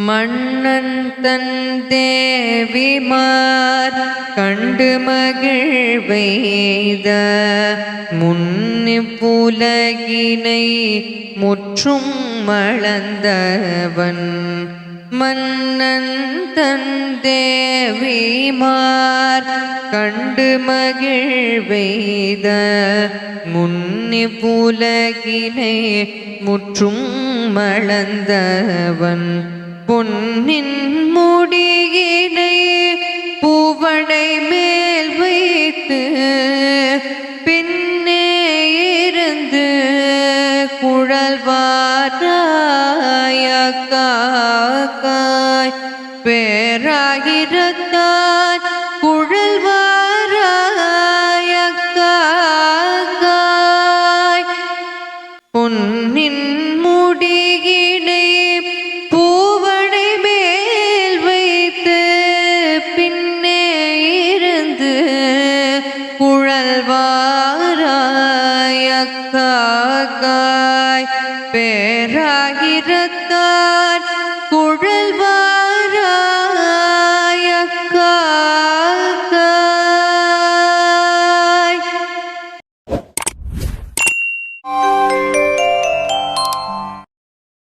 மன்னன் தன் தேவிமார் கண்டு மகிழ்வெய்த முன்னிப்புலகினை முற்றும் மளந்தவன் மன்னன் தன் தேவிமார் கண்டு மகிழ்வெய்த முன்னிப்புலகினை முற்றும் மளந்தவன் பொன்னின் முடியினை பூவடை மேல் வைத்து பின்னே இருந்து குழல்வாராய பேராயிரத்தான் பேராகிறதா குழல்வாராய் பேராயிரத்தான் குழல்